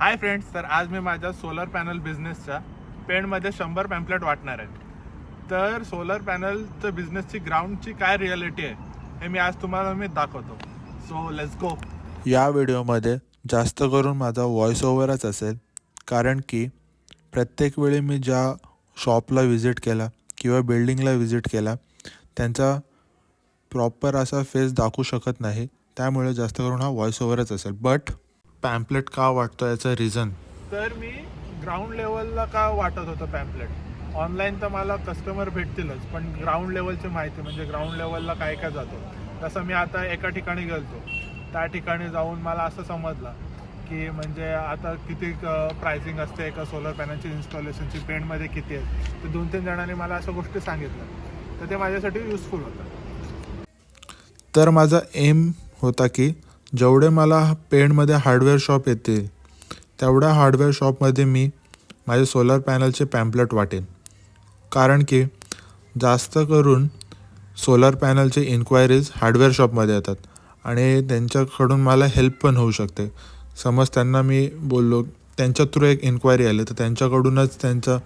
Hi friends तर आज मी माझ्या सोलर पॅनल बिझनेसच्या पेणमध्ये शंभर पॅम्पलेट वाटणार आहे तर सोलर पॅनलचं बिझनेसची ग्राउंडची काय रियालिटी आहे हे मी आज तुम्हाला मी दाखवतो. सो लेट्स गो या व्हिडिओमध्ये जास्त करून माझा व्हॉइस ओव्हरच असेल कारण की प्रत्येक वेळी मी ज्या शॉपला व्हिजिट केला किंवा बिल्डिंगला व्हिजिट केला त्यांचा प्रॉपर असा फेस दाखवू शकत नाही त्यामुळे जास्त करून हा व्हॉइस ओव्हरच असेल. बट पॅम्पलेट का वाटतो याचं रिझन तर मी ग्राउंड लेवलला का वाटत होतं पॅम्पलेट ऑनलाईन तर मला कस्टमर भेटतीलच पण ग्राउंड लेवलची माहिती म्हणजे ग्राउंड लेवलला काय काय जातो? तसं मी आता एका ठिकाणी गेलतो. त्या ठिकाणी जाऊन मला असं समजलं की म्हणजे आता किती प्राइसिंग असते एका सोलर पॅनलची इन्स्टॉलेशनची पेंटमध्ये किती आहे? तर दोन तीन जणांनी मला अशा गोष्टी सांगितल्या. तर ते माझ्यासाठी युजफुल होतं. तर माझा एम होता की जेवढे मला पेणमध्ये हार्डवेअर शॉप येतील तेवढ्या हार्डवेअर शॉपमध्ये मी माझे सोलर पॅनलचे पॅम्पलेट वाटेन. कारण की जास्त करून सोलर पॅनलचे इन्क्वायरीज हार्डवेअर शॉपमध्ये येतात आणि त्यांच्याकडून मला हेल्प पण होऊ शकते. समज त्यांना मी बोललो त्यांच्या थ्रू एक इन्क्वायरी आली तर त्यांच्याकडूनच त्यांचं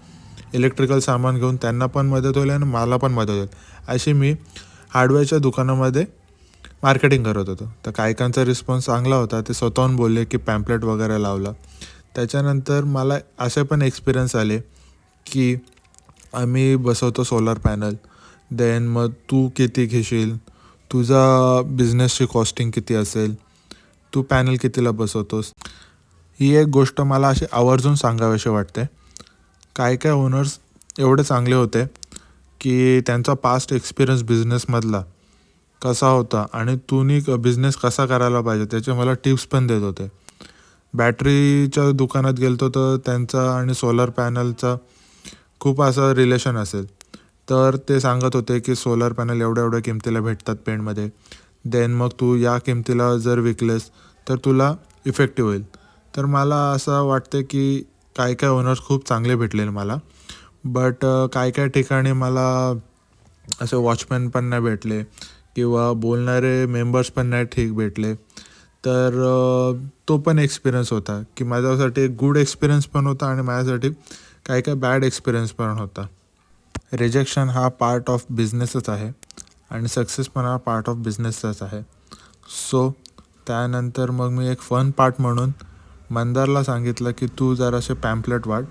इलेक्ट्रिकल सामान घेऊन त्यांना पण मदत होईल आणि मला पण मदत होईल. अशी मी हार्डवेअरच्या दुकानामध्ये मार्केटिंग करत होतो. तर कायकांचा रिस्पॉन्स चांगला होता. ते स्वतःहून बोलले की पॅम्पलेट वगैरे लावला. त्याच्यानंतर मला असे पण एक्सपिरियन्स आले की आम्ही बसवतो सोलर पॅनल देन मग तू किती घेशील? तुझा बिझनेसची कॉस्टिंग किती असेल? तू पॅनल कितीला बसवतोस? ही एक गोष्ट मला अशी आवर्जून सांगावीशी वाटते. काय काय ओनर्स एवढे चांगले होते की त्यांचा पास्ट एक्सपिरियन्स बिझनेसमधला कसा होता आणि तुम्ही बिझनेस कसा करायला पाहिजे त्याचे मला टिप्स पण देत होते. बॅटरीच्या दुकानात गेलतो तर त्यांचा आणि सोलर पॅनलचा खूप असं रिलेशन असेल. तर ते सांगत होते की सोलर पॅनल एवढ्या एवढ्या किमतीला भेटतात पेंटमध्ये देन मग तू या किमतीला जर विकलेस तर तुला इफेक्टिव्ह होईल. तर मला असं वाटते की काय काय ओनर्स खूप चांगले भेटले मला. बट काय काय ठिकाणी मला असे वॉचमॅन पण नाही भेटले. किंवा बोलणारे मेंबर्स पण नाही ठीक भेटले तर तो पण एक्सपिरियन्स होता की माझ्यासाठी एक गुड एक्सपिरियन्स पण होता आणि माझ्यासाठी काही काही बॅड एक्सपिरियन्स पण होता. रिजेक्शन हा पार्ट ऑफ बिझनेसच आहे आणि सक्सेस पण हा पार्ट ऑफ बिझनेसचाच आहे. सो त्यानंतर मग मी एक फन पार्ट म्हणून मंदारला सांगितलं की तू जरासे पॅम्पलेट वाट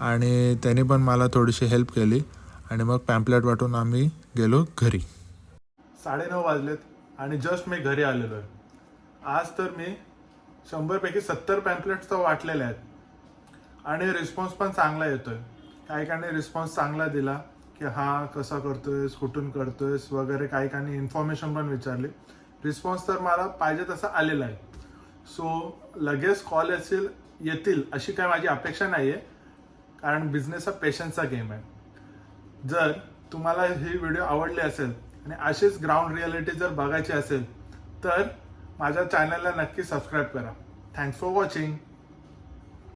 आणि त्याने पण मला थोडीशी हेल्प केली आणि मग पॅम्पलेट वाटून आम्ही गेलो घरी. साडेनऊ वाजलेत आणि जस्ट मी घरी आलेलो आहे. आज तर मी शंभरपैकी सत्तर पॅम्पलेट्स तर वाटलेले आहेत. आणि रिस्पॉन्स पण चांगला येतो काही काहीकांनी रिस्पॉन्स चांगला दिला की हा कसा करतोयस कुठून करतोयस वगैरे काही इन्फॉर्मेशन पण विचारली. रिस्पॉन्स तर मला पाहिजे तसा आलेला आहे. सो लगेच कॉल येतील येतील अशी काय माझी अपेक्षा नाही आहे कारण बिझनेस हा पेशन्सचा गेम आहे. जर तुम्हाला ही व्हिडिओ आवडली असेल आणि अशीच ग्राउंड रियालिटी जर बघायची असेल तर माझ्या चॅनलला नक्की सबस्क्राईब करा. Thanks for watching